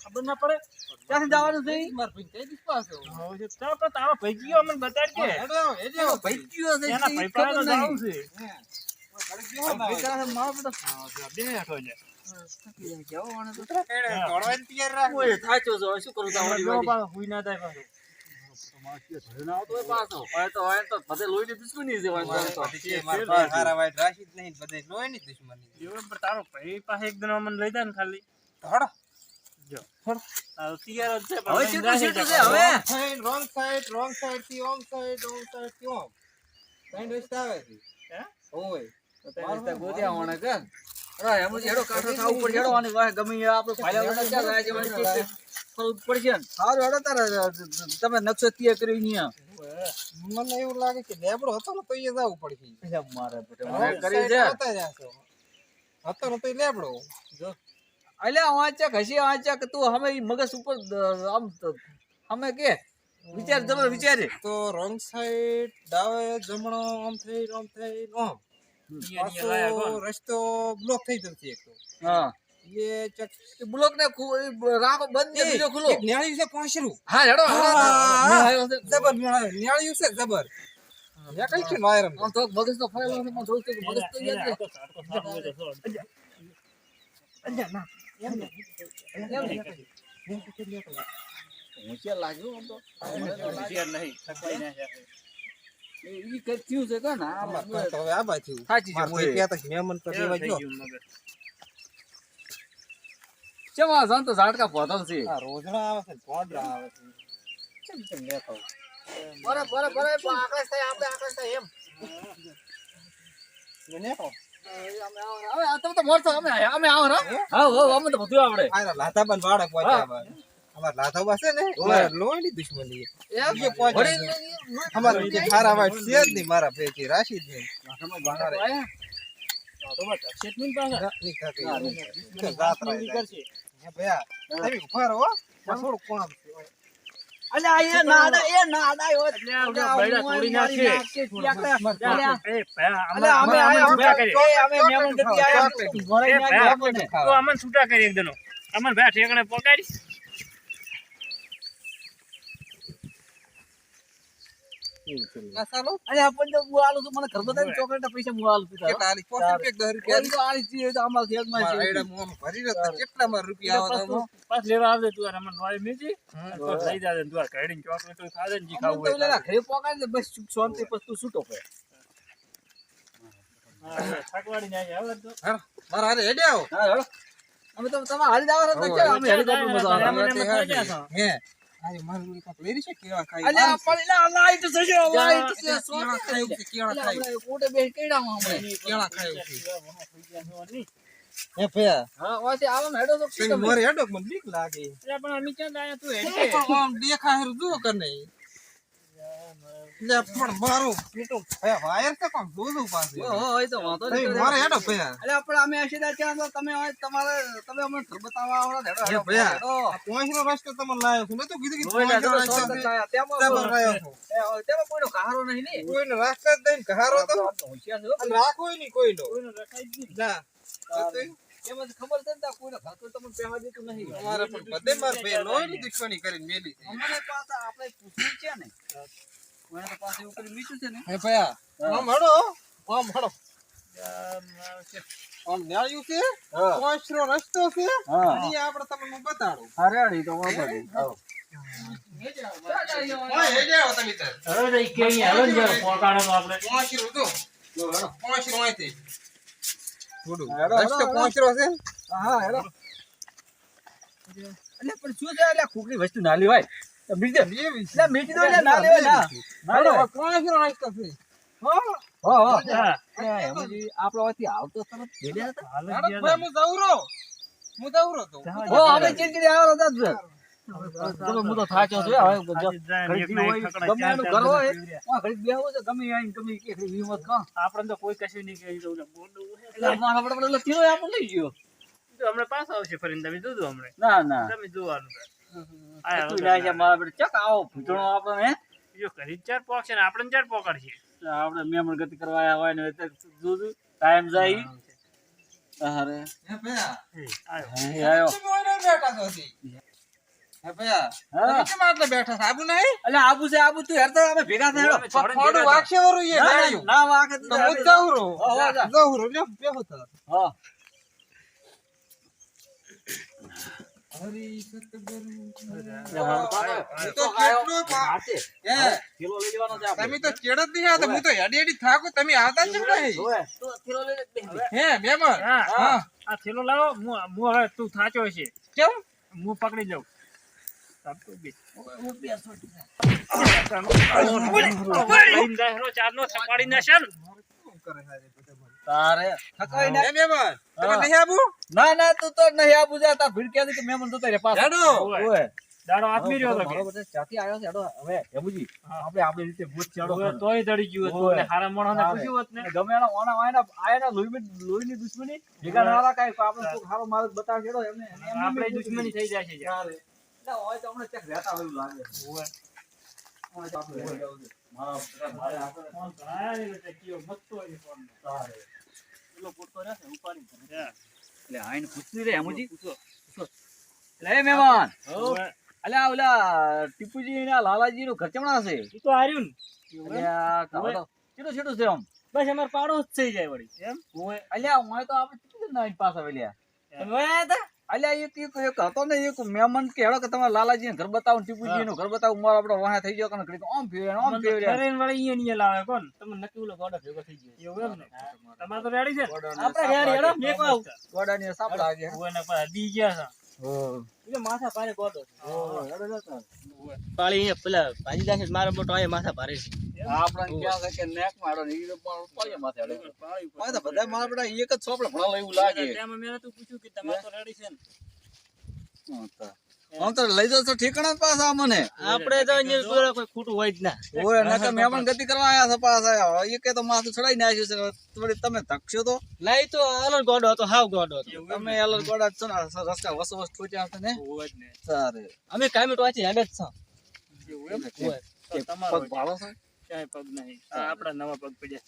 ખબર ના પડે ક્યાંથી જવાનું છે ઈ? ભાઈ કઈ દીસ પાછો હવે તો તારો ભાઈ ગયો અમને બતાડ કે હેડો આવો, હેડો આવો. ભાઈ કયો છે એના ભાઈ પાસે નહીં. છે ભાઈ કરે મારો બધો બે હેઠો છે. કેવો માણસ હતો. હેડો, તૈયાર રાખ. ઓય, થાક્યો છે, શું કરું તાવડી ના થાય પાછો. તારો ભાઈ પાસે એક દિન મને લઈ જાય ને ખાલી હેડો. જો તૈયાર જ છે હવે રાશિ સીટું છે, ટકા. હવે? Side, wrong side, wrong થી wrong સાઈડ wrong સાઈડથી ઓમ. ત્રણ આવે છે. હે? ઓય. તો તે ગોત્યા હોણે કે? અરે, એમ હેડો, કાંઠો થાવું પડશે, હેડો, આની વાંહે ગમે એ ભાઈલા બધા ક્યાં જાય છે, વળી તે- તે ફરવું જ પડશે ને. હારું, હેડો તારે, તમે નકશો તૈયાર કરી અહીંયા. મને એવું લાગે કે લેબડો હતો ને તો એ જવું પડશે. મારે મને કરી છો. હતો ને તો એ લેબડો અલ્યા વાંચક હસી વાંચક તું અમે મગજ ઉપર આમ અમે કે? વિચાર તમે વિચારે. તો રોંગ સાઈડ ડાવે જમણો આમ થઈ આમ થઈ આમ પાછો રસ્તો બ્લોક થઈ જશે એક તો. હા. એ બ્લોક ને રાખો બંધ ને બીજો ખુલ્લો. એક છે પાંચરું હા હેડો. જબર ન્યાળ્યું ન્યાળ્યું છે જબર. યા કઈ છે વાયર તો મગજ તો મગજ લાગ્યો આમ. નહીં, જાય. એ- ઈ કંઈક છે કે ના? આમાં તો હવે આ બાજુ. સાચી છે કોઈ કહેતા મહેમાન તો એવું ગયો. ગયું મગજ. ચમ ઝાડકા પોધલ છે? આ રોજડા આવે છે પોડરા આવે છે. ચમ ચમ લેતો? બરે બરે બરે આકાશ થાય આપણે આકાશ થાય એમ. મને કહો અમે આવો હવે તમે તો મોરતો અમે અમે આવો રા હા? હા અમે તો બધું આવડે. લાતા પણ વાડે પહોંચ્યા અમાર લાતાબા છે ને ઓય. દુશ્મની એ. અમારે જે ખારા વાટ છે જ નહીં મારા પૈકી રાશી જ નહીં તો બસ, અક્ષેત નહીં પાછા. રા- નહીં ખાતી. ના, અમને છૂટા કરી એક દનો. અમને ભયા ઠેકાણે પકડી. ચાલો. અલ્યા આપણને હું આલું છું, મને ઘર બધાને ચોકલેટના પૈસા હું આલું છું કેટલા આલી? પાંચ રૂપિયા કે દસ રૂપિયા કોઈ તો આલી છીએ તો આમાં શેકમાં મારા છે. આયડા મોંમાં ભરી રહ્યો કેટલા મારા રૂપિયા પાછું- આવતા હતા? લેવા આવજે તું અમને વાળી મેજી. તો લઈ જાજે તું આ ચોકલેટ તો ખાજે ને જી ખાવું હોય ઓલા ઘરે પોકાડી દે, બસ શાંતિ પછી તું છૂટો પડે. હા, થાકવાડી જાય આવે તો. મારા હારે હેડે હા, હેડો. અમે તો તમે હારી દાવા તો મજા આવે. હે. આજે મારી જોડે લઈ રહી છે? કેળા ખાઈ. લાઈટ છે જો, લાઈટ છે, કેળા ખાઈ છે, કેળા ખાઈ. આપણે કોટે બેસી કેડામાં હમણાં. કેળા ખાઈ છે. એટલે હે હા, વાંચે આવો હેડો તો. હેડો મને બીક લાગે. પણ નીચે ક્યાં ગયા તું હેડ આમ દેખાય હારું જુઓ કે નહીં. લે પણ મારું પીટું ભૈયા વાયર છે પણ જોજો પાસે. ઓહો, એ તો વાતો નહીં. મારે હેડો ભયા અલ્યા, આપણે અમે હસીદાર ત્યાં તો તમે હોય તમારે તમે અમને બતાવવા આવો હેડો, હે હેડો, ભૈયા, હેડો. રસ્તો તમે લાયો છું. તો કીધું કે પોંચનો તમે રસ્તો. તેમાં લાયો છો એ, તેમાં કોઈનો કહારો નહીં ને. કોઈનો રસ્તો જ નહીં, કહારો તો રાખોય નહીં કોઈનો. ના. એમાં તો ખબર છે ને કોઈનો તમને પહેવા દેતું નહીં. અમારે પણ બધે માર ભાઈ લોહીની દુશ્મની કરીને મેલી. અમને પાછા આપણે પૂછ્યું છે ને કોઈને તો પાસે મીઠું છે ને? હે. ભૈયા, આમ આમ. આમ ન્યાળ્યું છે, રસ્તો છે, અને આપણે તમને હું? બતાડું. આવો. પણ શું છે એટલે ખોખરી વસ્તુ ના લેવાય બીજે મીઠી તો ના ના. હા? હા હા. આપણો આવતો તરત ભેડ્યા હતા. હાલ ભાઈ, હું હું. હો, ચીડચીડી. હું છું હવે ગમે એનું ઘર હોય. છે, ગમે ગમે હિંમત. આપણને કોઈ કશું નહીં કહી દઉં આપણે લઈ ગયો. હમણાં પાછા આવશે ફરીને તમે જોજો હમણાં. ના ના. તમે જોવાનું એટલું ના છે મારા બેટા. ચક આવો ભૂતણો આપણે હે? જો કરી ચાર પોક છે ને આપણે ચાર પોકડ છે આપણે મહેમાન ગતિ કરવા આવ્યા હોય ને ટાઈમ જાય. ઈ. હે ભયા? હે, આયો. બેઠા છો હે ભયા? હા. તમે બેઠા છો? આબુ નહીં? એટલે આબુ છે આબુ તું અમે ભેગા થાય. વરું ના, વાકે તો હું જાઉં. જાઉં બેહો. હા હરી સતગુરુ. આયો, એ તો કેટલું પા- હાચે. હે, કિલો લઈ જવાનો છે આપણે. તમે તો ચેડ જ નહીં આવતા હું તો હેડી હેડી થાકું. તમે આવતા આ થેલો લાવો. હું હું હવે તું થાચો છે કેમ? હું પકડી લઉં ચાર નો હું બેસો. લઈને જાય હેરો, ચારનો થપાડી નાખશે ને. શું કરે છે આ બધા મારે? તારે થકાઈ હે મહેમાન તમે નહીં આવું ના ના તું તો નહીં આબુ જા તાર ભીડ ક્યાંથી કે મહેમાન જતા રે પાછા. હેડો. ઓય. દાડો આદમી રહ્યો તો કે. મારો ચાથી આવ્યો છે હેડો. હવે હેમુજી, આપણે આપણી રીતે ભૂત ચાડો તોય દડી ગયું હતું. ઓય. હારા માણસને પૂછ્યું હોત ને. ગમે એના ઓના વાયના આયના લોહીની લોહીની દુશ્મની ભેગા ના રાખા કાંઈ આપણે કોક હારો માર્ગ બતાવી દેડો એમને આપણે દુશ્મની થઈ જાય છે એટલે હોય તો હમણાં ક્યાંક રહેતા હોય લાગે ઓય. મહેમાન અલ્યા ઓલા ટીપુજી ને લાલાજી નું ઘર ચમણા છે તો હાર્યું ને. છે આમ બસ અમાર પાડો જ થઈ જાય વળી એમ અલ્યા હું તો આપણે કેટલી નાઈન પાસ તમે હતા? અલ્યા એક એક એક હતો ને એક મહેમાન કે હેડો કે તમારે લાલાજી ઘર બતાવો ટીપુજી નું ઘર બતાવો મારો આપડો વાહ થઈ ગયો કને ઘડીક ફેરે આમ તો ફેરે. ફરેન વળી ઈ અહીંયા લાવે કોણ? તમને નક્કી ઓલો ગોડો ભેગો થઈ ગયો. એવું એમ ને? તમારે તો રેડી છે? આપણે રેડી હેડો મેકો ગોડા ની સાપડા લાગે ઓને ને દી ગયા છે. માથા પારે ગોડો હો પાળી અહીંયા પેલા ભાજી દાસે મારા મોટો અહીંયા માથા ભારે છે. આપણે ક્યાં છે કે નેક મારો ને ઈ પણ પાયે માથે તો બધા મારા બેટા એક જ સોપડે ભણા એવું લાગે. તેમાં મેં તો પૂછ્યું કે તમારે તો રેડી છે ને? આમ તો લઈ જાવ તો ઠેકાણા પાછા મને. આપણે તો અહીંયા કોઈ ખોટું હોય જ ના. નકર ગતિ કરવા આયા છે પાછા. એ કે તો માથું ચડાઈને આવ્યું છે. થોડી તમે ધકશો તો. લાઈ તો અલગ ગોડો હતો હાવ ગોડો હતો. તમે અલગ ગોડા છો ને રસ્તા વસ વસ ઠોચ્યા હશે ને? હોય જ ને. સારે. અમે કાયમી ટોચી હેડે જ છો. તમારો પગ ભાળો ક્યાંય પગ નહીં. આ નવા પગ પડ્યા.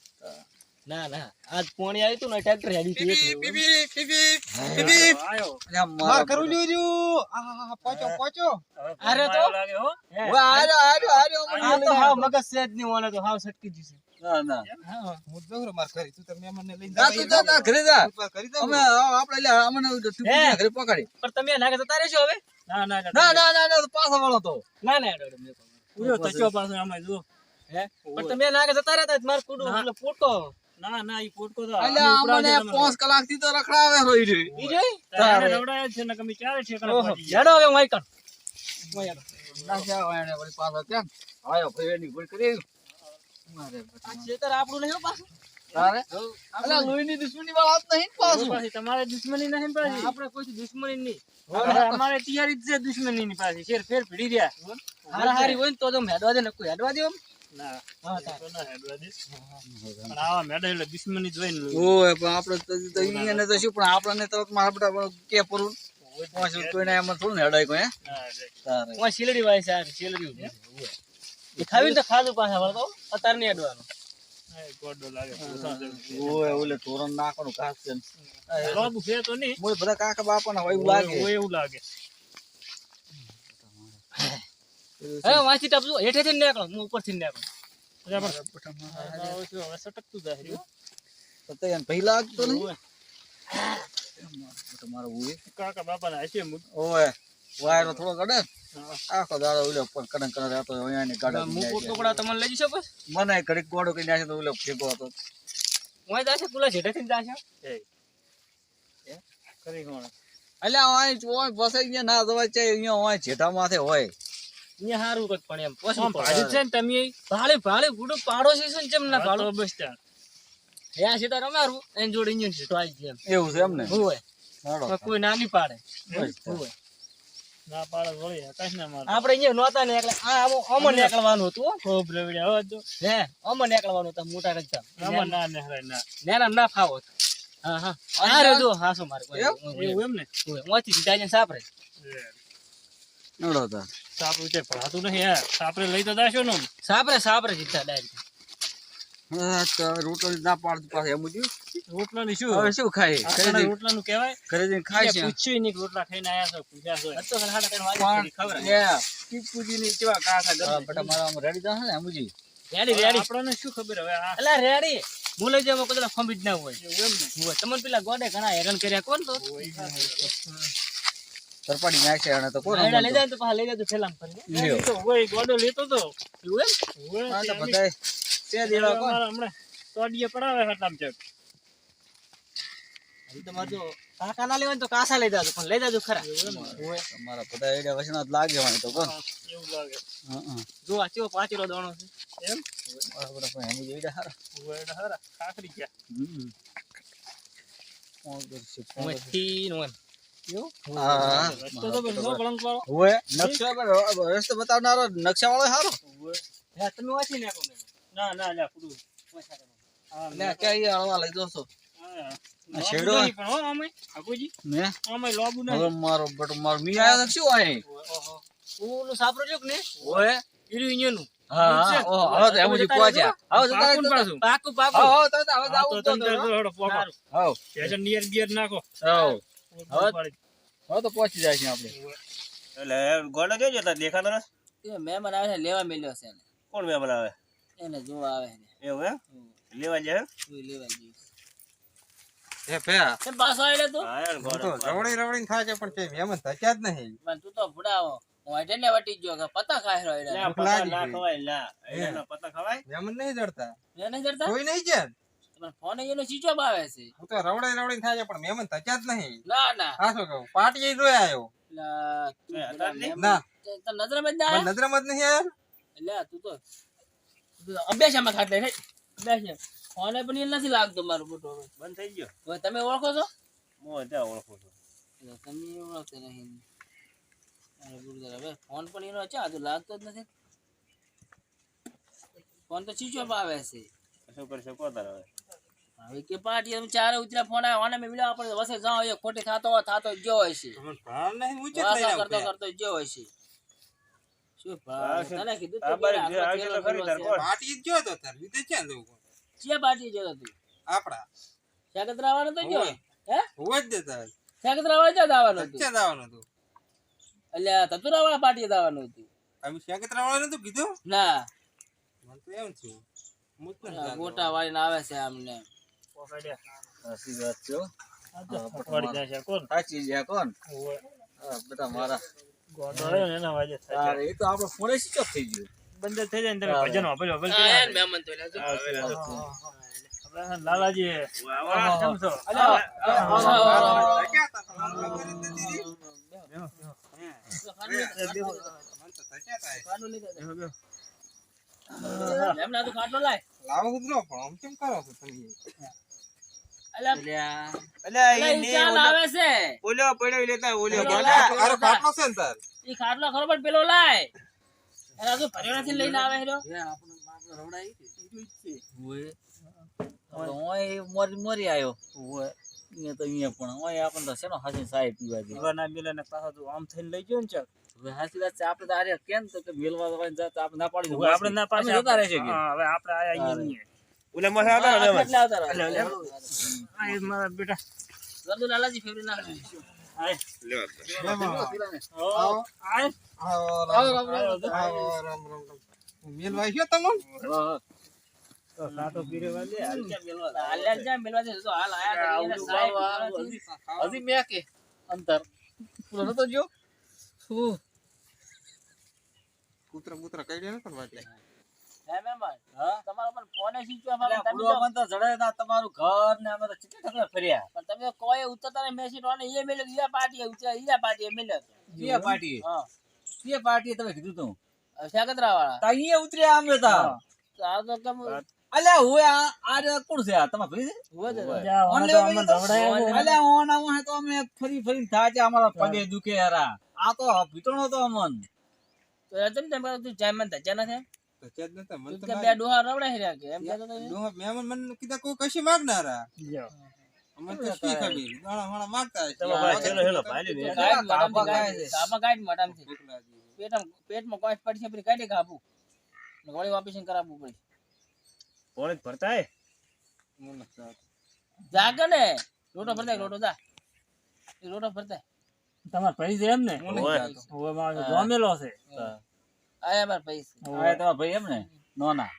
ના ના. આજ પોણી આવ્યું તું ને ટ્રેક્ટર હેડી હતી બીબી બીબી બીબી બીબી અલ્યા માર કરું લ્યો રહ્યું. આ હા, હા, પહોંચો પહોંચો હવે અરે તો. ઓ આરો આરો મને આ તો હા. મગજ સેજની ઓને તો હાવ સટકી જશે. ના ના. હું જ જાઉં રે માર ઘરે. તું તમે મહેમાનને લઈને જા તું જા તાર ઘરે જા કરી. અમે આપણે લે અમને ઘરે પકડી. પણ તમે નાગે જતા રહેજો હવે? ના ના ના ના ના. પાછો વાળો તો. ના ના હેડો, મેં. પૂરો તચો પાછો. આમાં જો. હે? પણ તમે નાગે જતા રહેતા માર મારે કુડું. એટલે પોટકો ના ના ઈ પોટકો તો અમને 5 કલાકથી તો રખડાવે રોઈ રે ઈ તારે. નવડાયા છે ને કમી ચારે ઠેકાણે પહોંચી હેડો હવે વાઈ કર વાઈ ના હોય એને વળી પાછા ત્યાં. આયો ફેરની ભૂલ કરી મારે આ ખેતર આપણું નહીં હો પાછું? દુશ્મની દુશ્મની દુશ્મની અમારે તૈયારી જ છે દુશ્મનીની પાછી. ફેર ફેર ભીડી રહ્યા. હારા હોય ને તો હેડવા દે ને કોઈ હેડવા દે ના ના આપણને તો મારા બેટા કે પૂરું. કોઈને એમાં થોડું ને હેડાય કોઈ ના શીલડી વાય છે શીલડી ખાવીને તો ખાધું પાછા વળતો અત્યારે નહીં અડવાનું ને. બધા કાકા બાપાના હોય એવું લાગે. હોય એવું લાગે. હવે વાંચી ટાપજો હેઠેથી નીકળો. હું ઉપરથી નીકળો. હવે હવે સટકતું જાય તો તો એને ભઈ લાગતો નહીં? તમારો ઓય કાકા બાપાના હશે મુદ. ઓય વાયરો થોડો કડે. આખો દાડો ઓલે ઉપર કડન કડન રહેતો હોય અહીંયા ની ગાડા હું પોટકો પડા તમને લઈ જશો બસ? મને ઘડીક ગોડો કરી નાખે તો ઓલે ફેંકો હતો. ઓય જાશે? પેલા હેઠેથી જાશે? એ. કરી કોણ? અલ્યા ઓય ઓય બસ અહીંયા ના જવાય છે અહીંયા ઓય જેઠા માથે હોય. અહીંયા હારું પણ એમ. પછી ભાડું છે ને તમે ભાડે ભાડે ગુડો પાડોશી છે ને જેમ ના ભાડો તો બસ ત્યાં. આ સીતા રમારું એની જોડે અહીંયા સીટો આવી જેમ એવું છે એમ ને? હોય. કોઈ ના પાડે. હોય. ના પાડે વળી આકાશ ના મારે. આપણે અહીંયા નહોતા ને એટલે આ આમ આમ નીકળવાનું હતું ખૂબ રવડ્યા. હવે તો હે આમ નીકળવાનું હતું મોટા રસ્તા આમાં ના ના. નેના ના ફાવો હા હા. આ જો હા મારે? એવું? એમ ને? હોય. સીધા જઈને સાપરે. સાપ ઉતે ભરાતું નહીં યાર સાપરે લઈ તો દાશો ને સાપરે સાપરે જીતા ડાયરેક્ટ. હા ના પાડતું પાછું એમ બધું. રોટલાની શું? હવે શું ખાય? ઘરે આપણા કહેવાય? ઘરે જઈને ખાય છે. પૂછ્યું નહીં રોટલા ખાઈને આયા છો પૂછ્યા છો તો ખાડા ખાઈને વાળી પણ કરી ખબર કેવા કાંઠા ગમે. હા, મારા રેડી થશે ને એમજી? Ready ready. આપણને શું ખબર હવે અલા રેડી. હું લઈ જાવ કદાચ ફંબી જ ના હોય. હોય. તમને પેલા ગોડે ઘણા હેરાન કર્યા કોણ તો? સરપાડી નાખે અને તો કોણ લઈ જાય તો પાછા લઈ જાય તો ફેલામ કરી તો હોય ગોડો લેતો તો. એવું હા તો બધાય તે દેવા કોણ? હમણે તોડીએ પડાવે હટામ છે હજી તમારે જો કાકા ના લેવાનું તો કાસા લઈ જાજો પણ લઈ જાજો ખરા. તમારા બધા એડા વસણા લાગે હોય તો કોણ? એવું લાગે. હા જો આ ચેવો પાંચેલો દાણો છે. એમ? બરાબર પણ એની જેડા હારા. ઓડા હારા. ખાખરી ગયા. હમ. ઓગર છે પોઈન્ટ 3 રસ્તો તો બતાવનારો નકશા વાળો સારો તમે વાંચી નાખો ના ના લ્યા પૂરું લે ક્યાં હળવા લઈ નહીં પણ હો આમે હાકુજી ને? આમે લોબુ હવે મારો બટુ મારો મી આયો તો શું આય ઓહો. ઓલું સાપરો જો ને હોય ઈરું ઈન્યોનું હા હા હવે તો એમ જ પહોંચ્યા હવે જતા પાકું પાછું પાકું પાકું. હા તો તો હવે તો જ તો તો પોકો સારું. હા નિયર બિયર નાખો. હા હવે હવે તો પહોંચી જાય છે આપણે. એટલે ગોડા જોઈ જતા દેખાતો ને એ મહેમાન આવે છે લેવા મેલ્યો છે એને. કોણ મહેમાન આવે? એને જોવા આવે છે. એવું એમ? લેવા જાય કોઈ લેવા એ પાછો તું? તો રવડી રવડીને થાય છે પણ મહેમાન થયા જ નહીં. પણ તું તો ભૂડાવો. હું અઢેને વટી ગયો કે પતા ખાય રહ્યો ભૂખ પતા ના ખવાય લ્યા એના પતા ખવાય? મહેમાન નહીં જડતા. નહીં જડતા? કોઈ નહીં છે પણ ફોન એનો સ્વિચ આવે છે. હું તો રવડી રવડાઈ થાય છે પણ મહેમાન થયા જ નહીં. ના ના. હા શું કહું? પાર્ટી જોઈ આવ્યો? ના. નજરમાં જ ના નજરમાં જ નહીં યાર એટલે તું તો અભ્યાસમાં ખાત અભ્યાસ ફોને પણ એ નથી લાગતો મારું મોટો બંધ થઈ ગયો. હવે તમે ઓળખો છો? હું ત્યાં ઓળખું છું. એટલે તમે ઓળખતો નહીં. હવે ફોન પણ એનો છે હજુ લાગતો જ નથી. ફોન તો ચીચો આવે છે. શું કરી શકો તારે હવે? હવે કે પાટી તમે ચારે ઉતરા ફોન આવ્યો અને મેં આપણે વસે જાઓ એ ખોટી થાતો થાતો ગયો હોય છે. પણ ભાર નહીં ઉચિત જ નહીં કરતો કરતો ગયો હોય છે. શું ભાવ? તને કીધું તું જે જ ગયો તો તાર લીધે ક્યાં જવું છે પાટી જતો તો આપડા શાકત્રા આવવાનો તો ગયો? હે? હોય જ દેતા શાકત્રા વાળા ક્યાં આવવાનું હતું? ક્યાં આવવાનો હતું? એટલે તતુરા વાળા પાર્ટી જવાનું હતું. અમે શેકત્રા વાળા નતું કીધું? ના. મને તો એમ થયું જ. ગોટા વાળીને આવે છે આમને. સાચી વાત છે પકવાડી જાય છે કોણ? સાચી છે કોણ? હોય મારા. ગોડો એના વાજે થાય. એ તો આપણો ફોને સ્વિચ થઈ ગયો. બંધ થઈ જાય ને તમે ભજન વાપર વાપર હા, કર્યા એને મહેમાન તો એટલે જો. આપણે લાલાજી કેમ છો. એમને તો ખાટલો લાય. લાવો ઉધરો પણ આમ કેમ કરો છો તમે? મારો ખાટલો છે ને તાર? ઈ ખાટલો ખરો પણ પેલો લાય. એના તો ભર્યો નથી લઈને આવે હેરો. હોય. હવે ઓય મોરી મોરી આયો. અહીંયા તો અહીંયા પણ. ઓય આપણને તો શેનો હાસી સાહેબ પીવા દે. દીવાના મિલાને પાછા તું આમ થઈને લઈ ગયો ને ચક હવે વાત છે આપણે તો આરે કેમ તો કે મેલવા જવાની જાત આપણે ના પાડી આપણે ના પાછા જતા રહેશે કે? હા, હવે આપણે આયા અહીંયા નહીં. ઓલા માં આવતા ને. એટલે આવતા. આ મારા બેટા ગરદુ લાલાજી ફેવરી ના આય. એમાં આવો. આય. આવો રામ રામ, મેલવા ગયો તમો તો કાંટો પીરેવા દે. હાલ ક્યાં મેલવા હાલ હાલ જા, મેલવા દે. તો હાલ આયા કરી, એને આવડું સાહેબ બાવા, નથી. હજી મેં કે અંતર પેલો નતો જો કૂતરા કૂતરા કઈ ને પણ વાટલે તમારો પણ ફોને તમે તો- જડે ના તમારું ઘર ને અમે તો કેટલા ઠકરા ફર્યા? પણ તમે કોઈ ઉતરતા નહીં મેસેજ વાળાને ઈ મેલ્યો ઈયા પાર્ટીએ ઉતર્યા, ઈયા પાર્ટીએ મેલ્યો હતો. પાર્ટી હા. કીએ પાર્ટી તમે કીધું તું? હવે વાળા. તા અહીંયા ઉતર્યા અમે તા. આ તો કેમ અલ્યા હોય આ આ કોણ છે આ? તમારે ભાઈ છે? હોય તો. હોય. જા, તો લેવા અમને ગયો તો? ધવડાયા અલ્યા ઓન આવું હે તો અમે ફરી ફરી થાય છે અમારા પગે દુખે યારા આ તો ભીતણો તો અમન. તો એ કેમ તેમ તું જાયમાન ધજા નથી? તો ચેત નતા મને તું બે ડોહા રવડાઈ રહ્યા કે એમ કહેતો? ડોહા મહેમાન મને કીધા કોઈ કશી માગનારા જો. અમને તો શી ખબર ઘણા ઘણા માગતા ભાઈ હેલો હેલો ભાઈ. ગાઈડ કાપા ગાઈડ. છે. કાપા ગાઈડ મટામથી. ભૂખલાજી. પેટમાં પેટમાં કોઈ પડશે પછી કાઢી કાપું ને વળી ઓપરેશન કરાવવું પડશે પોણે જ ભરતા હે જા કે ને લોટો ભરતા રોટો જા રોટો ભરતા તમારે પૈસા એમ ને ઓય. હવે મારો જમેલો છે આયા માર પૈસા આ તમારા ભાઈ એમ ને નોના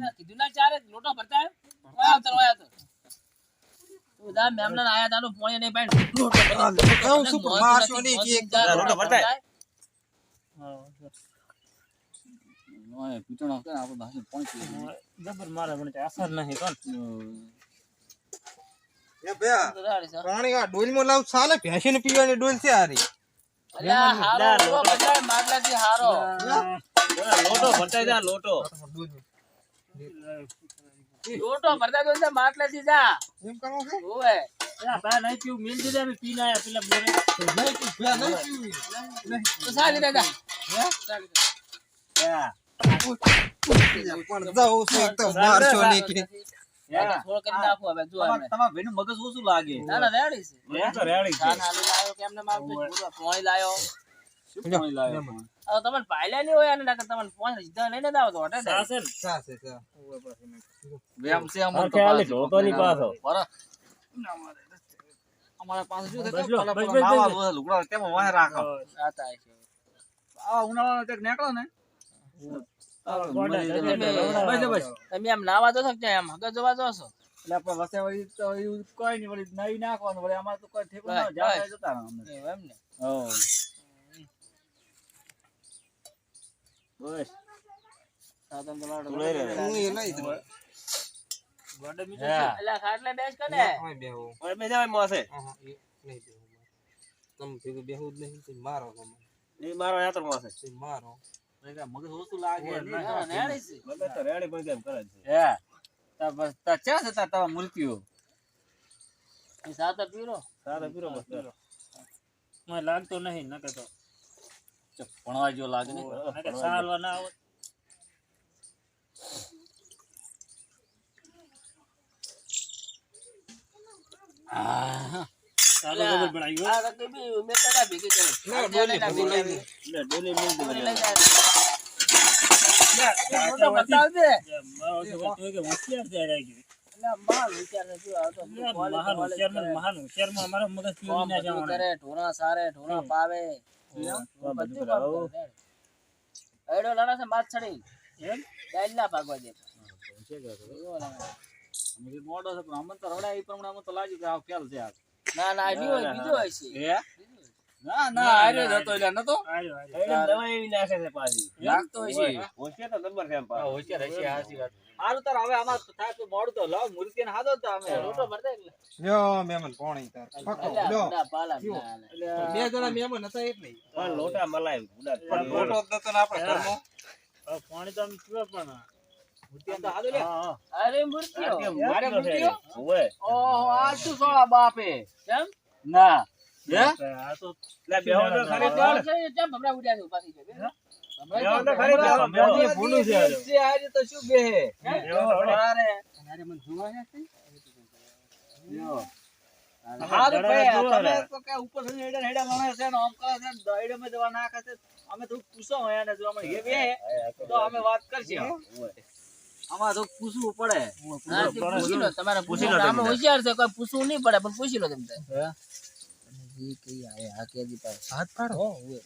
ના, કીધું ના ચારે લોટો ભરતા ઓય આવતર ઓય આવતર તું જા મેમના આયા તાનો પોણે નહીં પાડ લોટો ભરતા. કહું છું પણ મારશો નહીં કે એક જા, લોટો ભરતા. ઓય પીટણો કરે આપણે ભાષણ પહોંચી જબર મારે મને તો અસર નહીં કોણ એ ભયા તો રાડી સા. પાણી આ ડોલમાં લાવ ચાલે ભેંસીને પીવાની ડોલ છે આરી અલ્યા, હારો લોટો ભરતા માટલાથી હારો લોટો ભરતા જા લોટો. લોટો ભરતા તો જા માટલાથી જા. એમ કરવું છે ઓય બા નહીં પીવું. મિલ દીધા અમે પીને આયા પેલા બોરે નહીં પી- ભયા નહીં પીવી. તો સાલી દે જા. સાલી દે. પણ જાઉં છું તો મારશો નહીં કે. થોડો કરી નાખો હવે જો તમારા ભાઈનું મગજ ઓછું લાગે. ના ના રેડી છે. રેડી છે લાયો કે એમને મારતો પૂરો પોણી લાયો. શું પોણી પણ? હવે તમને પાયલા નહીં હોય અને નકર તમને પોણી સીધા લઈને જ તો હટે સાસે સાસે. ને ચા છે અમર હા, ખ્યાલ છે, હોતો પાછો. બરાબર. અમારા પાસે શું લો, પેલા લુગડા તેમાં વાહે રાખો. આ થાય છે. આ ઉનાળાનો ટેક નીકળો ને. તમે એમ નાવા જો છો એમ હગર જોવા જો છો એટલે આપણે વસે વળી તો એવું કોઈ નહીં વળી નાઈ નાખવાનું વળી અમારે તો કોઈ ઠેકું ના જાય જતા એમ ને? તો. તું. હું એ લઈ દઉં ગોડા મીઠું હા. અલા ખાટલે બેસ કે ને ઓય બેહો. ઓય બે જાવ એ નહીં બેહું તમે ભેગું બેહું જ નહીં મારો એ મારો યાત્ર મોસે મારો. એટલે મગજ ઓછું લાગે. નહીં. ના, ના, રેડી છે. મને તો રેડી કરે હે. તા બસ તા ચા છે તા તમારા મૃત્યુ એ સાતો પીરો. સારો પીરો બસ. મને લાગતો નહીં નકર તો. ભણવા જેવો લાગે ને. સાલવા મેં હોશિયાર મહાન મહાન હોશિયારમાં અમારો મગજ ઢોરા સારે ઢોરા પાવે. એડો લાડા છે માથ છડી. એમ? ડાઈલ ના ભાગવા દે. મોડો છે પણ અમને તો રવડાય એ પ્રમાણે અમને તો લાગ્યું કે આ ફેલ છે આ. ના ના બીજો હોય બીજો હોય છે. હે? ના ના આર્યો જ હતો એટલે નતો? આયો આયો એને દવા એવી નાખે છે પાછી. લાગતો હશે હોશિયાર તો નંબર છે એમ પાછો. હોશિયાર હશે, હાચી વાત. હારું તાર હવે આમાં થાય તો મોડું તો લાવ મૂર્તિને હાથો જ તો અમે રોટો ભરતા એટલે લ્યો મહેમાન પાણી તાર પકડો લ્યો બધા પાલા ના હાલે. બે જણા મહેમાન હતા એટલે પણ લોટા મલાય ગુલાબ. પણ મોટો જ નતો આપણે ઘરમાં પાણી તો પીવા પણ મૂર્તિને તો હાથો લે. હા હા અરે મૂર્તિઓ મારે મૂર્તિઓ છે? મૂર્તિઓ? ઓવે. ઓહો આ શું સોળા બાપે કેમ ના હે આ તો એટલે બેહો તો ખરી કોણ કેમ ભમરા ઉડ્યા છે ઊભા આમ કરે છે ને દઈડામાં જવા નાખે છે અમે થોડું પૂછો જો અમે હે બે તો અમે વાત કરશું. આમાં તો પૂછવું પડે. પૂછી લો તમારે પૂછી લો અમે તમે. હોશિયાર છે કોઈ પૂછવું નહીં પડે પણ પૂછી લો તમે? કઈ આ કેજી પાસે. હાથ પાડો.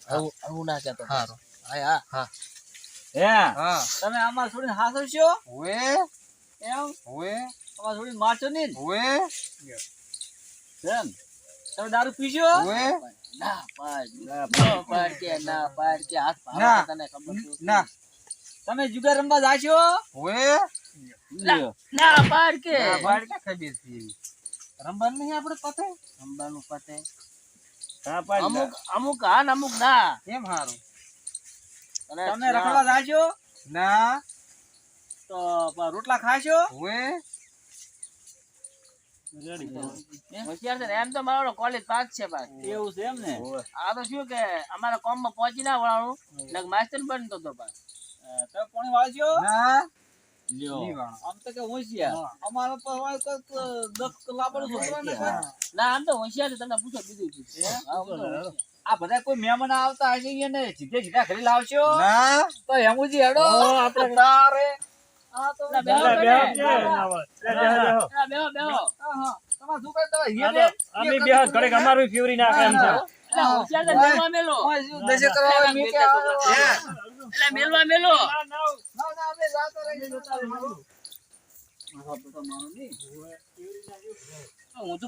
આવું આવું ના કહેતો. હારું. હા હા. હે? હા. તમે આમાં છોડીને હાસવશો ઓએ એમ? ઓએ આમાં છોડીને મારશો નહીં ઓએ એમ? તમે દારૂ પીશો? ઓએ ના પાડ ના પાડ કે ના પાડ કે. હાથ ના. તને ખબર ના. તમે જુગાર રમવા જાશો? ઓએ ના પાડ કે. ના ખબર રમવાનું નહીં આપણે પતે? રમવાનું પતે. ના. અમુક અમુક હા ને અમુક ના. કેમ હારું. તમે રખડવા જાજો ના. તો રોટલા ખાશો? ઓએ હોશિયાર છે એમ તો મારો કોલેજ પાસ છે પાસ એવું છે એમ ને? આ તો શું કે અમારા કોમમાં પહોંચી ના વળાણું. માસ્ટર બનતો કોણ ના. વાળો. આમ તો કે હોશિયાર. અમારે તો હોય દસ લાપડું ના આમ તો હોશિયાર છે તમને પૂછો બીજું. પૂછો તો. આ બધા કોઈ મહેમાન આવતા હશે એને સીધે સીધા ઘરે લાવશો? ના. તો હેમુજી હેડો. આપણે તારે. ના મેલવા મેલો. હું તો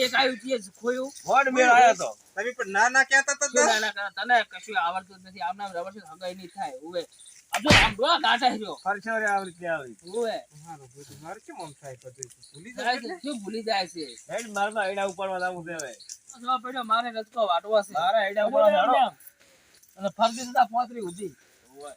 એક આવ્યું ખોયું વડ મેળ આયો તો? ના ના કહેતા તો? તને કશું આવડતું નથી આમ નામ રબર હગાઈ નહીં થાય આ જો આમ ડોળા ગાંઠા છે જો ફરશે રે આવી રીતે આવી. ઉવે મારું બધું મારું કેમ આમ થાય બધું? ભૂલી જાય છે, શું ભૂલી જાય છે હેડ મારમાં આયડા ઉપાડવા લાવું છે હવે. જવા પડ્યો મારે રચકો વાટવો છે મારા ઉપાડવા હેડો. અને ફરતી સુધા પોતરી ઉધી ઓય.